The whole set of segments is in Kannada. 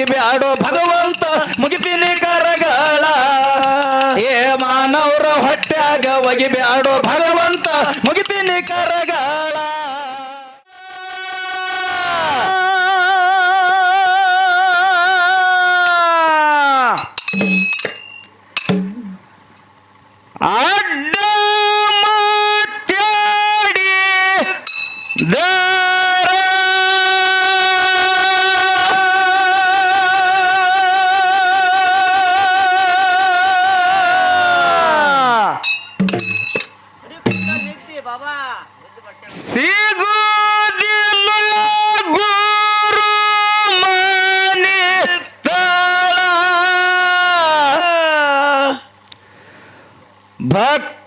ಹಾಕಿ ಬ್ಯಾಡೋ ಭಗವಂತ ಮುಗಿತೀನಿ ಕರಗಳ. ಏ ಮಾನವರ ಹೊಟ್ಟೆಗ ಒಗಿ ಬ್ಯಾಡೋ ಭಗವಂತ. but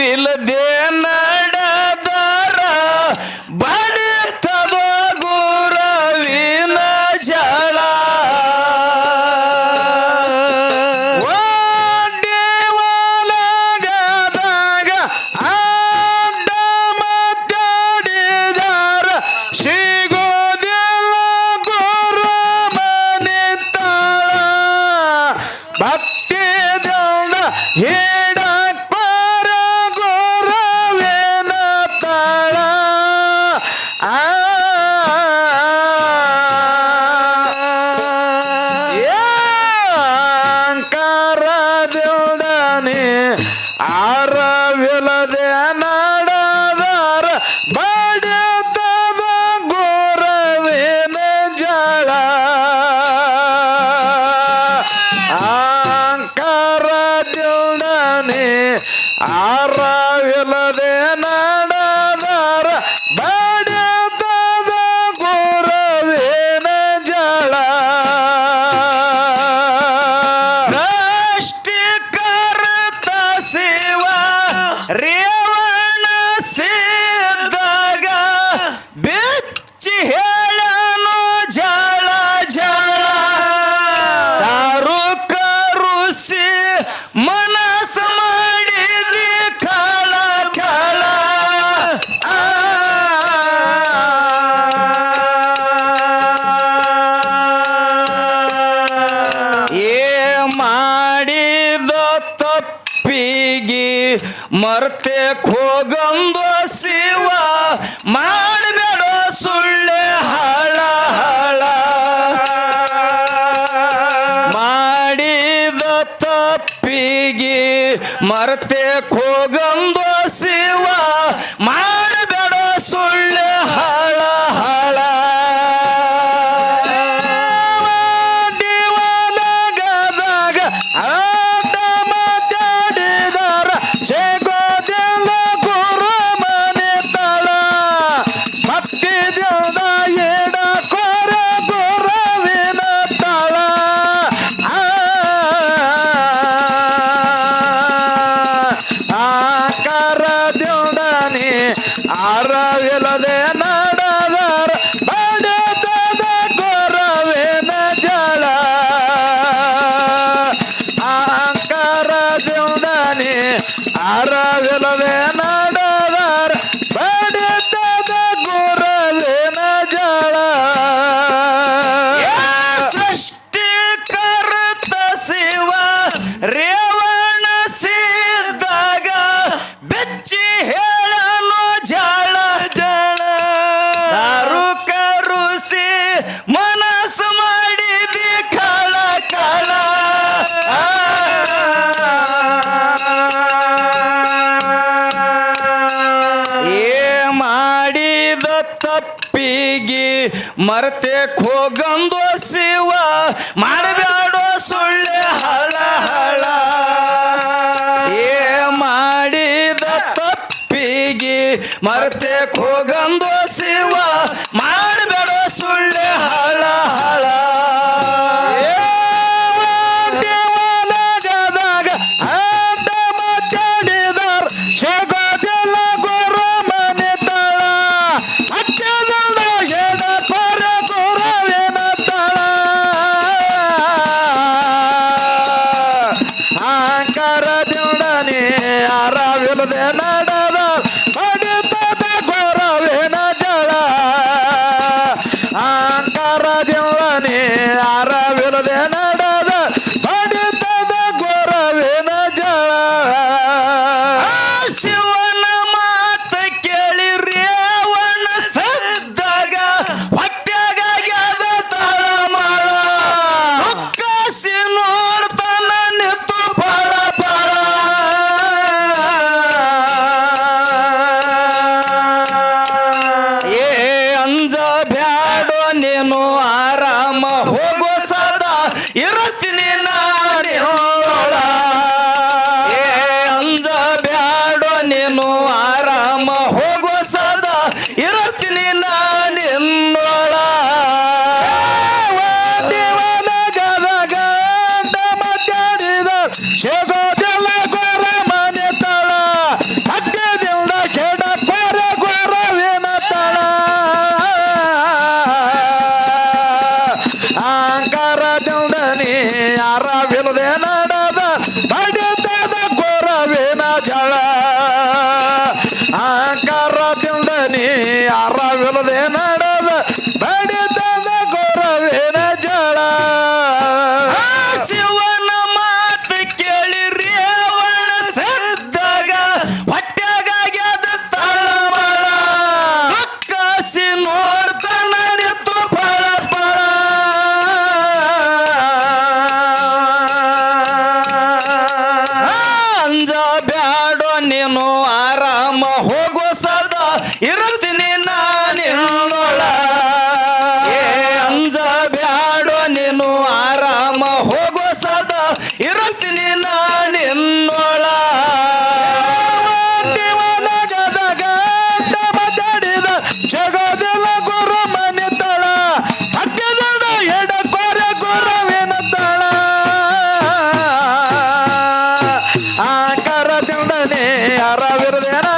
ಅರಿವಿಲ್ಲದೆ ನಡೆದರ ಬಡಿತದ ಗುರವಿನ ಜಳ ಒಳಗದಾಗ ಅಡ್ಡ ಮತ್ತಾಡಿದಾರ ಸಿಗೋದಿಲ್ಲ ಗುರು ಮನಿತಾಳ ಭಕ್ತಿ ದೇವ ಹೇ ಆರಾವೆಲದ ಮರ್ತೆ ಹೋಗಂದು ಮರತೆ ಹೋಗಂದು ನಡೆದ ಆಕಾರದಿಂದನೇ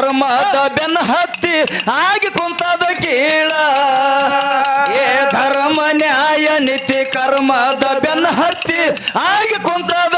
ಧರ್ಮದ ಬೆನ್ನ ಹತ್ತಿ ಆಗಿ ಕುಂತದ ಕೀಳ. ಏ ಧರ್ಮ ನ್ಯಾಯ, ನೀತಿ, ಕರ್ಮದ ಬೆನ್ನ ಹತ್ತಿ ಆಗಿ ಕುಂತದ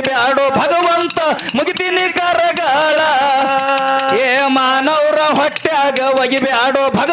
ಬ್ಯಾಡೋ ಭಗವಂತ ಮುಗಿತೀನಿ ಕರಗಳ. ಏ ಮಾನವರ ಹೊಟ್ಟ್ಯಾಗ ಒಗಿ ಬ್ಯಾಡೋ ಭಗ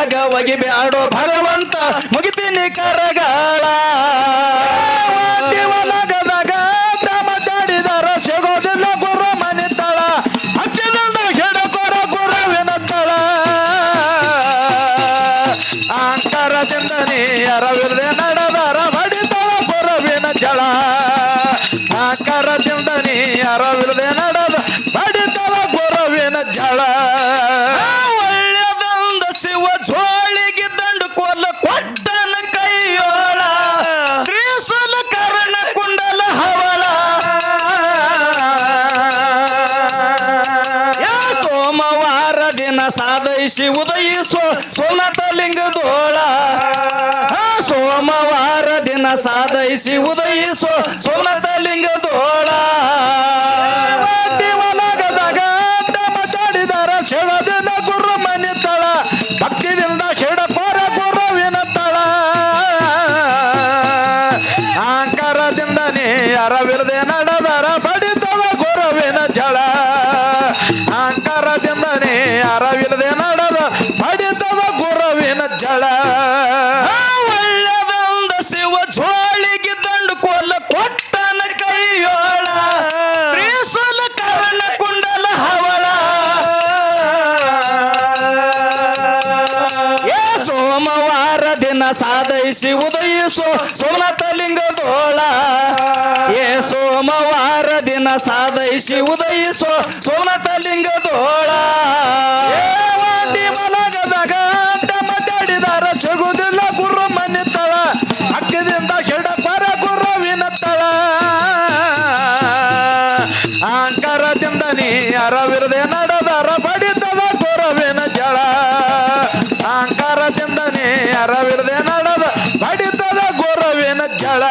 ಒಗಿ ಬ್ಯಾಡೋ ಭಗವಂತ ಮುಗಿತೀನಿ ಕರಗಳ. ಶಿವದಯಿ ಸೋಮನಾಥ ಲಿಂಗದೋಳ ಸೋಮವಾರ ದಿನ ಸಾಧೈ ಉದಯಿಸೋ ಸೋಮನಾಥ ಲಿಂಗದೋಳ ಶ್ರೀಮನ್ನಾರಾಯಣ ಸಾಧೈಸಿ ಉದಯಿಸೋ ಸೋಮನಾಥ ಲಿಂಗದೋಳ. ಏ ಸೋಮವಾರ ದಿನ ಸಾಧೈಸಿ ಉದಯಿಸೋ ಸೋಮನಾಥ ಲಿಂಗದೋಳ. ತೋಳ ಕೆಳ.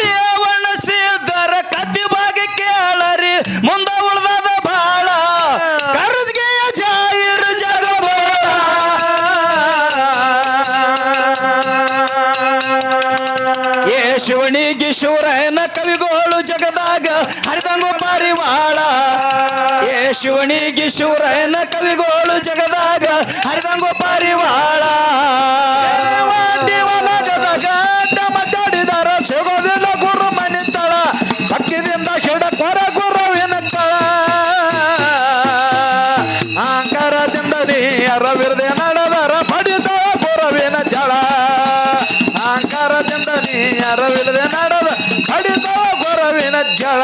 ರೇವಣ ಸಿದ್ದರ ಕತ್ತಿ ಭಾಗ ಕೇಳರಿ, ಮುಂದ ಉಳ್ದದ ಬಾಳ. ಕರ್ಗೆಯ ಜಾಯಿರ ಜಗವ ಏ ಶಿವಣಿ ಕವಿಗೋಳು ಜಗದಾಗ ಹರಿದಂಗು ಪಾರಿವಾಳ. ಏ ಶಿವಣಿ ಕಿಶೋರನ ಕವಿಗೋಳು ಜಗದಾಗ ಹರಿದಂಗು ಪಾರಿವಾಳ. ನೆರವಿಲ್ಲದೆ ನಡೆದ ಅಡಿತ ಗೊರವಿನ ಜಳ